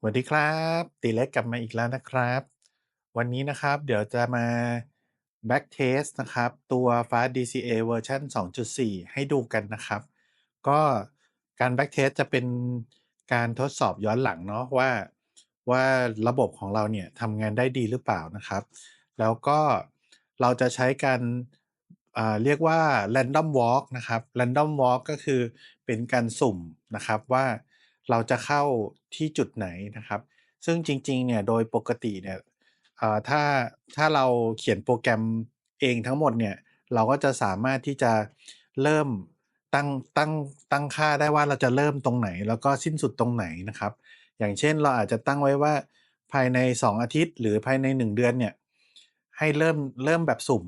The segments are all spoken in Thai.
สวัสดีครับ ตีเล็กกลับมาอีกแล้วนะครับ วันนี้นะครับเดี๋ยวจะมา back test นะครับ ตัว Fast DCA เวอร์ชัน2.4 ให้ดูกันนะครับ ก็การ back test จะเป็นการทดสอบย้อนหลังเนาะว่า ว่าระบบของเราเนี่ยทำงานได้ดีหรือเปล่านะครับ แล้วก็เราจะใช้การอ่าเรียกว่า random walk นะครับ random walk ก็คือเป็นการสุ่มนะครับว่า เราจะเข้าที่จุดไหนนะครับ ซึ่งจริงๆเนี่ยโดยปกติเนี่ยถ้าถ้าเราเขียนโปรแกรมเองทั้งหมดเนี่ยเราก็จะสามารถที่จะเริ่มตั้งตั้งตั้งค่าได้ว่าเราจะเริ่มตรงไหน แล้วก็สิ้นสุดตรงไหนนะครับ อย่างเช่นเราอาจจะตั้งไว้ว่าภายใน 2 อาทิตย์ หรือภายใน 1 เดือนเนี่ยให้เริ่มเริ่มแบบสุ่ม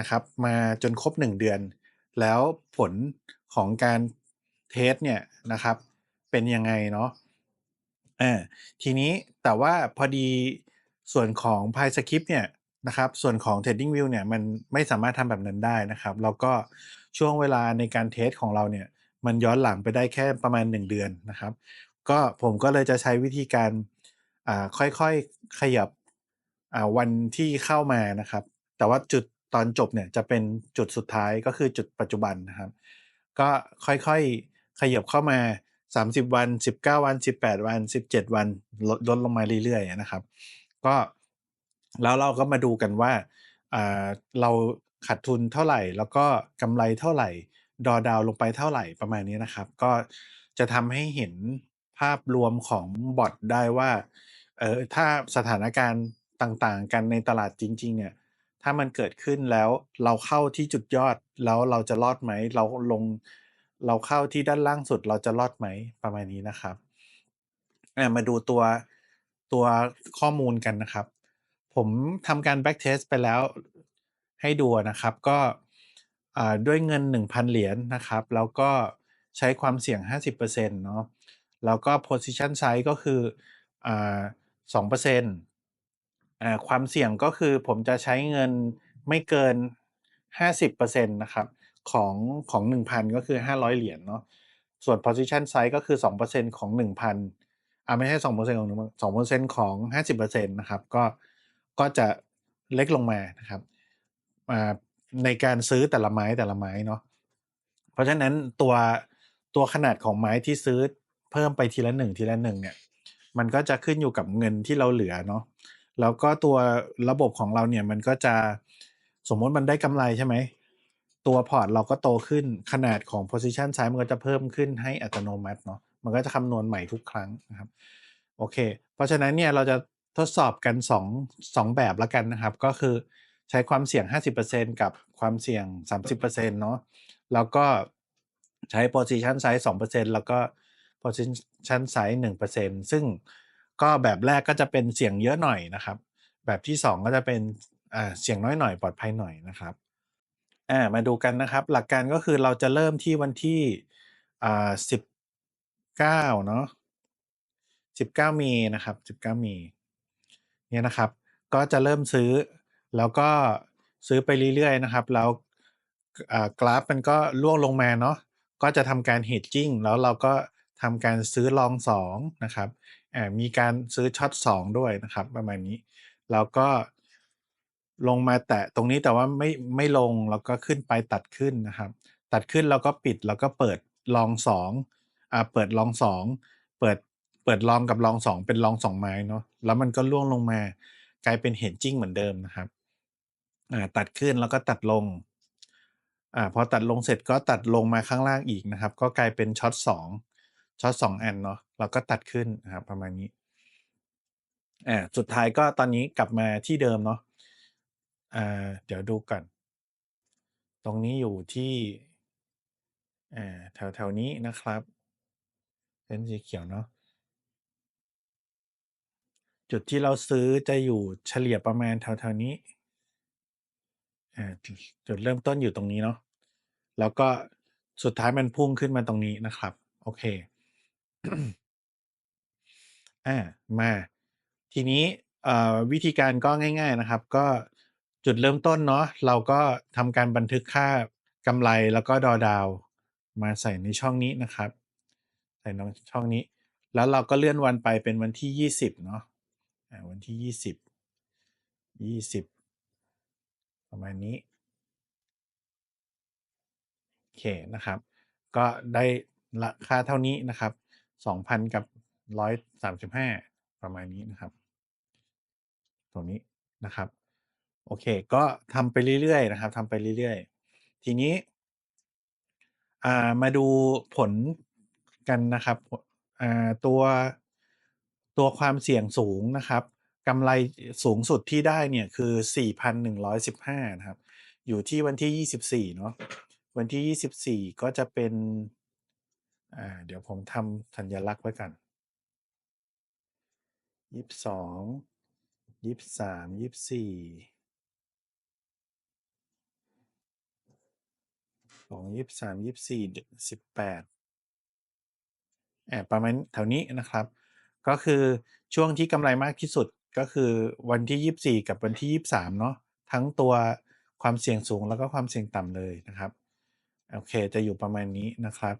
นะครับ มาจนครบ 1 เดือน แล้วผลของการเทสเนี่ยนะครับ เป็นยังไงเนาะอ่าทีนี้แต่ว่าพอดีส่วนของ PyScript เนี่ยนะครับ ส่วนของ TradingView เนี่ยมันไม่สามารถทำแบบนั้นได้นะครับ แล้วก็ช่วงเวลาในการเทสของเราเนี่ย มันย้อนหลังไปได้แค่ประมาณ 1 เดือนนะครับ ก็ผมก็เลยจะใช้วิธีการอ่าค่อยๆขยับอ่าวันที่เข้ามานะครับ แต่ว่าจุดตอนจบเนี่ยจะเป็นจุดสุดท้ายก็คือจุดปัจจุบันนะครับ ก็ค่อยๆขยับเข้ามา 30วัน19วัน18วัน17วันลดลดลงมาเรื่อยๆนะครับ ก็แล้วเราก็มาดูกันว่าเราขาดทุนเท่าไหร่ แล้วก็กำไรเท่าไหร่ ดอดาวลงไปเท่าไหร่ประมาณนี้นะครับ ก็จะทำให้เห็นภาพรวมของบอทได้ว่าเออถ้าสถานการณ์ต่างๆ กันในตลาดจริง ๆ เนี่ย ถ้ามันเกิดขึ้นแล้วเราเข้าที่จุดยอดแล้วเราจะรอดไหม เราลง เราเข้าที่ด้านล่างสุดเราจะรอดไหมประมาณนี้นะครับมาดูตัวตัวข้อมูลกันนะครับ ผมทำการ back test ไปแล้วให้ดูนะครับก็ด้วยเงิน 1,000 เหรียญนะครับ แล้วก็ใช้ความเสี่ยง 50%เนาะแล้วก็ position size ก็คืออ่า2%อ่าความเสี่ยงก็คือผมจะใช้เงินไม่เกิน 50%นะครับ ของของ 1,000 ก็คือ 500 เหรียญเนาะส่วน position size ก็คือ 2%ของ 1,000อ่าไม่ใช่ 2%ของ1 2%ของ 50%นะครับก็ก็จะเล็กลงมานะครับอ่าในการซื้อแต่ละไม้แต่ละไม้เนาะเพราะฉะนั้นตัวตัวขนาดของไม้ที่ซื้อเพิ่มไปทีละหนึ่งทีละหนึ่งเนี่ยมันก็จะขึ้นอยู่กับเงินที่เราเหลือเนาะแล้วก็ตัวระบบของเราเนี่ยมันก็จะสมมติมันได้กำไรใช่ไหม ตัวพอร์ตเราก็โตขึ้นขนาดของ position size มันก็จะเพิ่มขึ้นให้อัตโนมัติเนาะมันก็จะคำนวณใหม่ทุกครั้งนะครับโอเค เพราะฉะนั้นเนี่ยเราจะทดสอบกัน 2 2 แบบล้วกันนะครับ ก็คือใช้ความเสี่ยง 50%กับความเสี่ยง 30%เนาะแล้วก็ใช้ position size 2%แล้วก็ position size 1%ซึ่งก็แบบแรกก็จะเป็นเสี่ยงเยอะหน่อยนะครับ แบบที่ 2 ก็จะเป็นอ่าเสี่ยงน้อยหน่อยปลอดภัยหน่อยนะครับ อ่ามาดูกันนะครับ หลักการก็คือเราจะเริ่มที่วันที่อ่า19เนาะ19มีนะครับ19มีเนี่ยนะครับ ก็จะเริ่มซื้อ แล้วก็ซื้อไปเรื่อยๆนะครับ แล้วอ่ากราฟมันก็ร่วงลงมาเนาะก็จะทำการ hedging แล้วเราก็ทำการซื้อลองสองนะครับอ่ามีการซื้อช็อตสองด้วยนะครับ ประมาณนี้ แล้วก็ ลงมาแตะตรงนี้แต่ว่าไม่ไม่ลงแล้วก็ขึ้นไปตัดขึ้นนะครับ ตัดขึ้นแล้วก็ปิดแล้วก็เปิดลองสองอ่าเปิดลองสองเปิดเปิดลองกับลองสองเป็นลองสองไม้เนาะแล้วมันก็ล่วงลงมากลายเป็นเฮดจิ้งเหมือนเดิมนะครับอ่าตัดขึ้นแล้วก็ตัดลงอ่าพอตัดลงเสร็จก็ตัดลงมาข้างล่างอีกนะครับ ก็กลายเป็นช็อตสองช็อตสองอันเนาะแล้วก็ตัดขึ้นนะครับประมาณนี้อ่าสุดท้ายก็ตอนนี้กลับมาที่เดิมเนาะ อ่า เดี๋ยวดูก่อน ตรงนี้อยู่ที่ อ่า แถวแถวนี้นะครับเส้นสีเขียวเนาะ จุดที่เราซื้อจะอยู่เฉลี่ยประมาณแถวๆนี้ อ่า จุดจุดเริ่มต้นอยู่ตรงนี้เนาะ แล้วก็สุดท้ายมันพุ่งขึ้นมาตรงนี้นะครับ โอเค อ่า มา ทีนี้เอ่อวิธีการก็ง่าย ๆนะครับ ก็ จุดเริ่มต้นเนาะเราก็ทำการบันทึกค่ากำไรแล้วก็ดอดาว มาใส่ในช่องนี้นะครับ ใส่ในช่องนี้ แล้วเราก็เลื่อนวันไปเป็นวันที่ยี่สิบเนาะวันที่ยี่สิบยี่สิบประมาณนี้โอเคนะครับ ก็ได้ราคาเท่านี้นะครับ 2,000 กับ 135 ประมาณนี้นะครับ ตรงนี้นะครับ โอเค ก็ทำไปเรื่อย ๆ นะครับ ทำไปเรื่อย ๆ ทีนี้ อ่า มาดูผลกันนะครับ ผ อ่า ตัว ตัวความเสี่ยงสูงนะครับ กำไรสูงสุดที่ได้เนี่ย คือ 4,115 นะครับ อยู่ที่วันที่ 24 เนาะ วันที่ 24 ก็จะเป็น อ่า เดี๋ยวผมทำสัญลักษณ์ไว้ก่อน 22 23 24 2 23 24ด18อ่าปดประมาณแถวนี้นะครับ ก็คือช่วงที่กำไรมากที่สุดก็คือวันที่ 24 กับวันที่ 23 เนาะทั้งตัวความเสี่ยงสูงแล้วก็ความเสี่ยงต่ำเลยนะครับโอเคจะอยู่ประมาณนี้นะครับ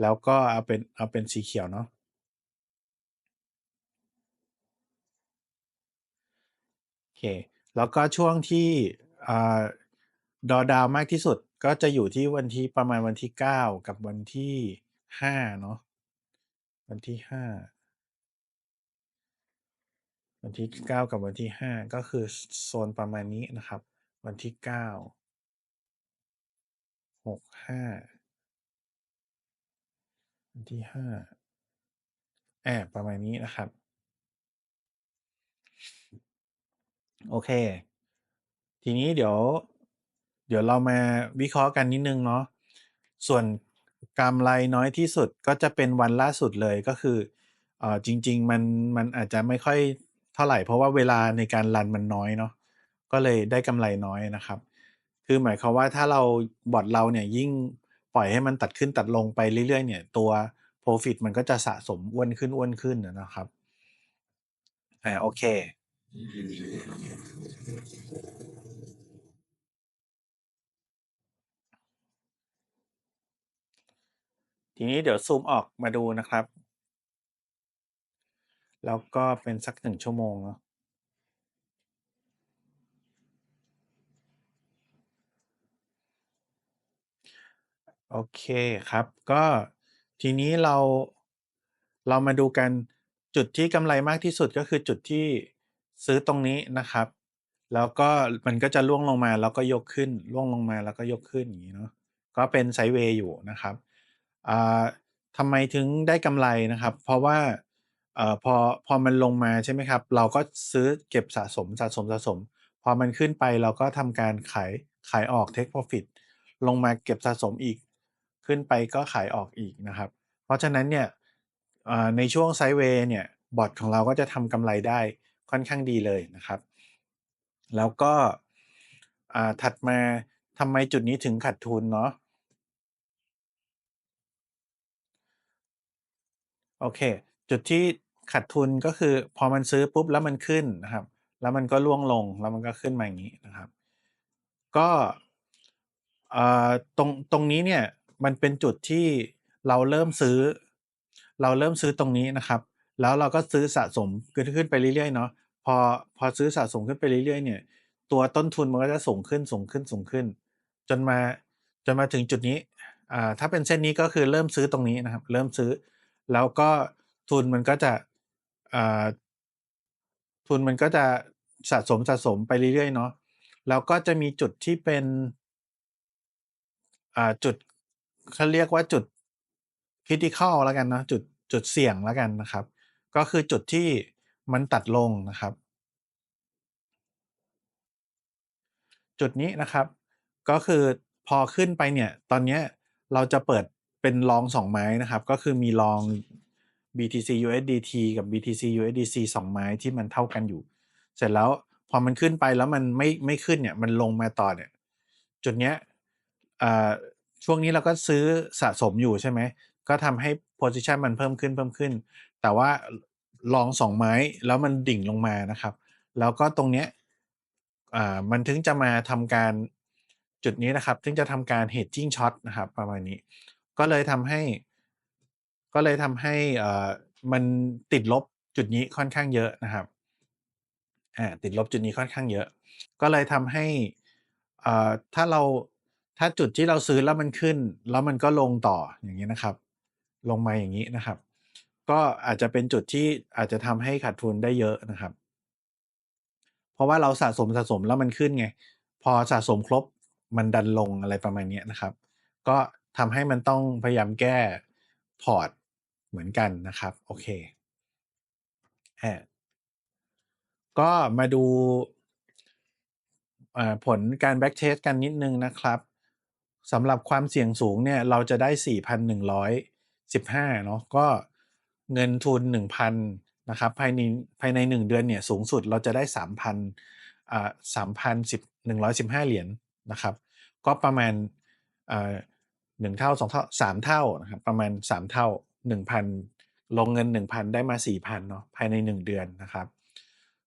แล้วก็เอาเป็นเอาเป็นสีเขียวเนาะโอเคแล้วก็ช่วงที่อ่า drawdown มากที่สุด ก็จะอยู่ที่วันที่ประมาณวันที่ 9 กับวันที่ 5 เนาะ วันที่ 5 วันที่ 9 กับวันที่ 5 ก็คือโซนประมาณนี้นะครับ วันที่ 9 6 5 วันที่5อาประมาณนี้นะครับ โอเค ทีนี้เดี๋ยว เดี๋ยวเรามาวิเคราะห์กันนิดนึงเนาะส่วนกำไรน้อยที่สุดก็จะเป็นวันล่าสุดเลยก็คือเออจริง ๆ มันมันอาจจะไม่ค่อยเท่าไหร่ เพราะว่าเวลาในการรันมันน้อยเนาะก็เลยได้กำไรน้อยนะครับ คือหมายความว่าถ้าเราบอร์ดเราเนี่ยยิ่งปล่อยให้มันตัดขึ้นตัดลงไปเรื่อยๆ เนี่ยตัวพรอฟิตมันก็จะสะสมอ้วนขึ้นๆอะนขึ้นนะครับอาโอเค ทีนี้เดี๋ยวซูมออกมาดูนะครับ แล้วก็เป็นสัก1ชั่วโมงเนาะโอเคครับ ก็ทีนี้เราเรามาดูกันจุดที่กำไรมากที่สุดก็คือจุดที่ซื้อตรงนี้นะครับ แล้วก็มันก็จะร่วงลงมาแล้วก็ยกขึ้นร่วงลงมาแล้วก็ยกขึ้นอย่างงี้เนาะก็เป็นไซด์เวย์อยู่นะครับ อ่าทำไมถึงได้กำไรนะครับ เพราะว่าเอ่อพอพอมันลงมาใช่ไหมครับ เราก็ซื้อเก็บสะสมๆๆพอมันขึ้นไปเราก็ทำการขายขายออกเทกพรอฟิตลงมาเก็บสะสมอีก ขึ้นไปก็ขายออกอีกนะครับ เพราะฉะนั้นเนี่ยอ่าในช่วงไซด์เวย์เนี่ยบอร์ดของเราก็จะทำกำไรได้ค่อนข้างดีเลยนะครับ แล้วก็อ่าถัดมาทำไมจุดนี้ถึงขาดทุนเนาะ โอเค จุดที่ขาดทุนก็คือพอมันซื้อปุ๊บแล้วมันขึ้นนะครับ แล้วมันก็ร่วงลงแล้วมันก็ขึ้นมาอย่างงี้นะครับ ก็อ่าตรงตรงนี้เนี่ยมันเป็นจุดที่เราเริ่มซื้อ เราเริ่มซื้อตรงนี้นะครับ แล้วเราก็ซื้อสะสมขึ้นขึ้นไปเรื่อยๆเนาะพอพอซื้อสะสมขึ้นไปเรื่อยๆ เนี่ย ตัวต้นทุนมันก็จะสูงขึ้นๆๆจนมาจนมาถึงจุดนี้อ่าถ้าเป็นเส้นนี้ก็คือเริ่มซื้อตรงนี้นะครับ เริ่มซื้อ แล้วก็ทุนมันก็จะทุนมันก็จะสะสมๆไปเรื่อยๆเนาะแล้วก็จะมีจุดที่เป็นจุดเขาเรียกว่าจุด Critical แล้วกันนะจุดจุดเสี่ยงแล้วกันนะครับ ก็คือจุดที่มันตัดลงนะครับ จุดนี้นะครับ ก็คือพอขึ้นไปเนี่ย ตอนนี้เราจะเปิด เป็นรอง2ไม้นะครับ ก็คือมีรอง BTC-USDT กับ BTC-USDC 2ไม้ที่มันเท่ากันอยู่ เสร็จแล้วพอมันขึ้นไปแล้วมันไม่ไม่ขึ้นเนี่ยมันลงมาต่อเนี่ยจุดเนี้ยอ่าช่วงนี้เราก็ซื้อสะสมอยู่ใช่ไหม ก็ทำให้โพซิชันมันเพิ่มขึ้นๆแต่ว่ารอง2ไม้แล้วมันดิ่งลงมานะครับ แล้วก็ตรงเนี้ยอ่ามันถึงจะมาทำการจุดนี้นะครับถึงจะทำการ hedging short นะครับ ประมาณนี้ ก็เลยทำให้ ก็เลยทำให้เอ่อมันติดลบจุดนี้ค่อนข้างเยอะนะครับอ่าติดลบจุดนี้ค่อนข้างเยอะ ก็เลยทำให้อ่าถ้าเราถ้าจุดที่เราซื้อแล้วมันขึ้น แล้วมันก็ลงต่ออย่างงี้นะครับ ลงมาอย่างงี้นะครับ ก็อาจจะเป็นจุดที่อาจจะทำให้ขาดทุนได้เยอะนะครับ เพราะว่าเราสะสมๆแล้วมันขึ้นไง พอสะสมครบมันดันลงอะไรประมาณเนี้ยนะครับ ก็ ทำให้มันต้องพยายามแก้พอร์ตเหมือนกันนะครับ โอเคอาก็มาดูผลการ back test กันนิดนึงนะครับสำหรับความเสี่ยงสูงเนี่ยเราจะได้ 4,115 เนาะก็เงินทุน 1,000 นะครับ ภายในภายใน 1 เดือนเนี่ยสูงสุดเราจะได้ 3,000อ่า3,115 เหรียญนะครับ ก็ประมาณอ่า 1เท่า2เท่า3เท่านะครับประมาณ3เท่า1,000ลงเงิน1,000ได้มา4,000เนาะภายใน1เดือนนะครับ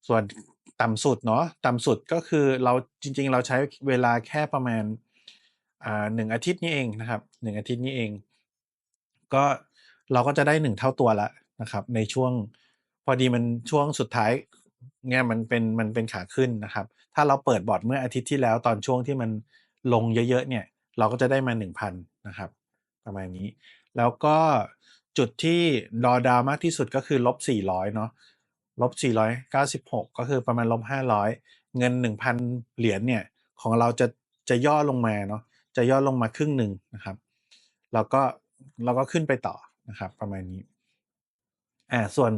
ส่วนต่ำสุดเนาะต่ำสุดก็คือเราจริง ๆ เราใช้เวลาแค่ประมาณอ่า1อาทิตย์นี้เองนะครับ1อาทิตย์นี้เอง ก็เราก็จะได้1เท่าตัวล้วนะครับในช่วงพอดีมันช่วงสุดท้ายเนี่ยมันเป็นมันเป็นขาขึ้นนะครับ ถ้าเราเปิดบอร์ดเมื่ออาทิตย์ที่แล้วตอนช่วงที่มันลงเยอะๆเนี่ย เราก็จะได้มา 1,000 นะครับ ประมาณนี้ แล้วก็จุดที่ดอดาวมากที่สุดก็คือลบ400 เนาะลบ -496 ก็คือประมาณลบ500 เงิน 1,000 เหรียญเนี่ยของเราจะจะย่อลงมาเนาะจะย่อลงมาครึ่งหนึ่งนะครับ แล้วก็แล้วก็ขึ้นไปต่อนะครับ ประมาณนี้อ่าส่วน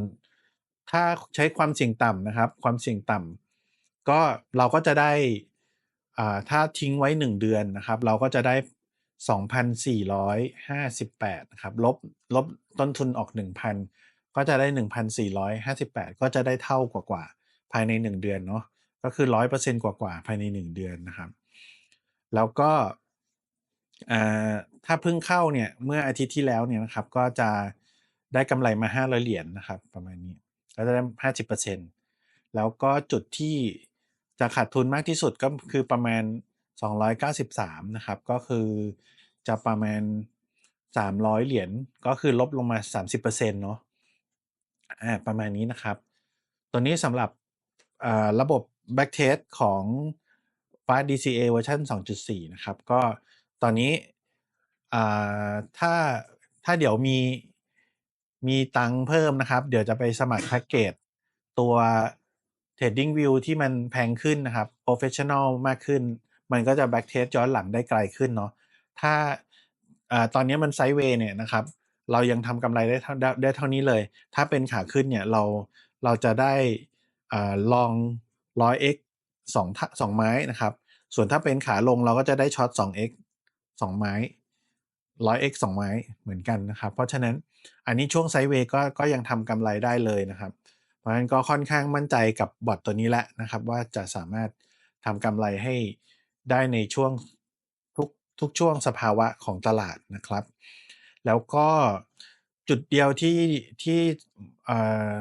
ถ้าใช้ความเสี่ยงต่ำนะครับ ความเสี่ยงต่ำก็เราก็จะได้อ่าถ้าทิ้งไว้ 1 เดือนนะครับ เราก็จะได้ 2,458นะครับลบลบต้นทุนออก 1,000 ก็จะได้ 1,458 ก็จะได้เท่ากว่าๆภายใน 1 เดือนเนาะก็คือ 100%กว่าๆภายใน 1 เดือนนะครับ แล้วก็อ่าถ้าเพิ่งเข้าเนี่ยเมื่ออาทิตย์ที่แล้วเนี่ยนะครับก็จะได้กำไรมา 500 เหรียญนะครับ ประมาณนี้ก็จะได้ 50%แล้วก็จุดที่จะขาดทุนมากที่สุดก็คือประมาณ 293 นะครับ ก็คือจะประมาณ 300 เหรียญก็คือลบลงมา 30%เนาะอาประมาณนี้นะครับ ตัวนี้สำหรับระบบ back test ของ Fast DCA เวอร์ชัน2.4 นะครับ ก็ตอนนี้ถ้าถ้าเดี๋ยวมีมีตังค์เพิ่มนะครับ เดี๋ยวจะไปสมัครแพ็กเกจตัว TradingView ที่มันแพงขึ้นนะครับโพรเฟสชันนัลมากขึ้น มันก็จะ back test ย้อนหลังได้ไกลขึ้นเนาะถ้าอตอนนี้มันไซด์เวย์เนี่ยนะครับเรายังทำกำไรได้เท่าได้เท่านี้เลย ถ้าเป็นขาขึ้นเนี่ยเราเราจะได้อ่าลอง 100x 2ท2ไม้นะครับ ส่วนถ้าเป็นขาลงเราก็จะได้ช็อต 2x 2 ไม้ 100x 2 ไม้เหมือนกันนะครับ เพราะฉะนั้นอันนี้ช่วงไซด์เวย์ก็ก็ยังทำกำไรได้เลยนะครับ เพราะฉะนั้นก็ค่อนข้างมั่นใจกับบอตตัวนี้แล้วนะครับ ว่าจะสามารถทำกำไรให้ ได้ในช่วงทุกทุกช่วงสภาวะของตลาดนะครับ แล้วก็จุดเดียวที่ที่อ่า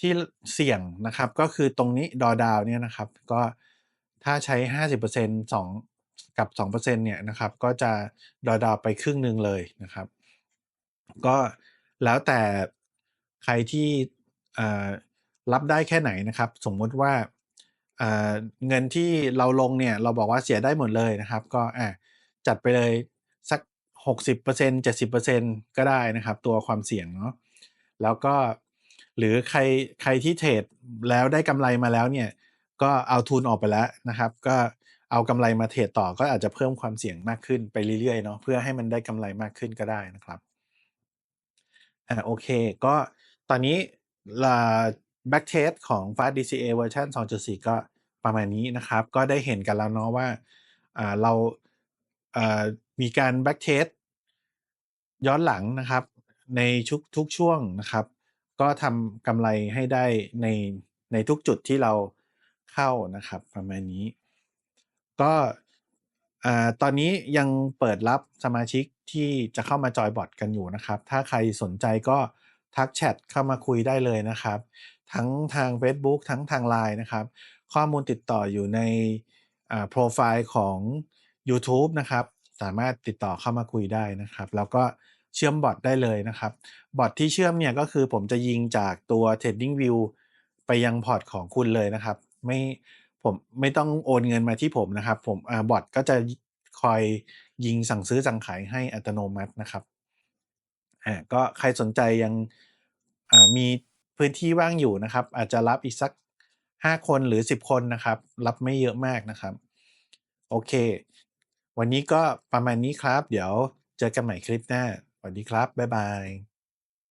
ที่เสี่ยงนะครับ ก็คือตรงนี้ drawdown เนี่ยนะครับ ก็ถ้าใช้ 50% 2 กับ 2%เนี่ยนะครับ ก็จะ drawdown ไปครึ่งหนึ่งเลยนะครับ ก็แล้วแต่ใครที่อ่ารับได้แค่ไหนนะครับ สมมติว่า เงินที่เราลงเนี่ยเราบอกว่าเสียได้หมดเลยนะครับ ก็อาจัดไปเลยสัก 60% 70%ก็ได้นะครับ ตัวความเสี่ยงเนาะแล้วก็หรือใครใครที่เทรดแล้วได้กำไรมาแล้วเนี่ยก็เอาทุนออกไปแล้วนะครับ ก็เอากำไรมาเทรดต่อก็อาจจะเพิ่มความเสี่ยงมากขึ้นไปเรื่อยๆเนาะเพื่อให้มันได้กำไรมากขึ้นก็ได้นะครับอ่าโอเค ก็ตอนนี้ อ่า back test ของ Fast DCA เวอร์ชัน2.4 ก็ประมาณนี้นะครับ ก็ได้เห็นกันแล้วเนาะว่าเรามีการ back test ย้อนหลังนะครับ ในชุกทุกช่วงนะครับ ก็ทำกำไรให้ได้ในในทุกจุดที่เราเข้านะครับ ประมาณนี้ ก็ตอนนี้ยังเปิดรับสมาชิกที่จะเข้ามาจอยบอตกันอยู่นะครับ ถ้าใครสนใจก็ทักแชตเข้ามาคุยได้เลยนะครับ ทั้งทางเฟซบุ๊กทั้งทาง LINE นะครับ ข้อมูลติดต่ออยู่ในโพรไฟล์ของยูทูบนะครับ สามารถติดต่อเข้ามาคุยได้นะครับ แล้วก็เชื่อมบอตได้เลยนะครับ บอตที่เชื่อมเนี่ยก็คือผมจะยิงจากตัว TradingView ไปยังพอร์ตของคุณเลยนะครับ ไม่ผมไม่ต้องโอนเงินมาที่ผมนะครับ ผมอบอตก็จะคอยยิงสั่งซื้อสั่งขายให้อัตโนมัตินะครับอ่าก็ใครสนใจยังมี พื้นที่ว่างอยู่นะครับ อาจจะรับอีกสัก 5 คนหรือ 10 คนนะครับ รับไม่เยอะมากนะครับ โอเค วันนี้ก็ประมาณนี้ครับ เดี๋ยวเจอกันใหม่คลิปหน้าสวัสดีครับ บ๊ายบาย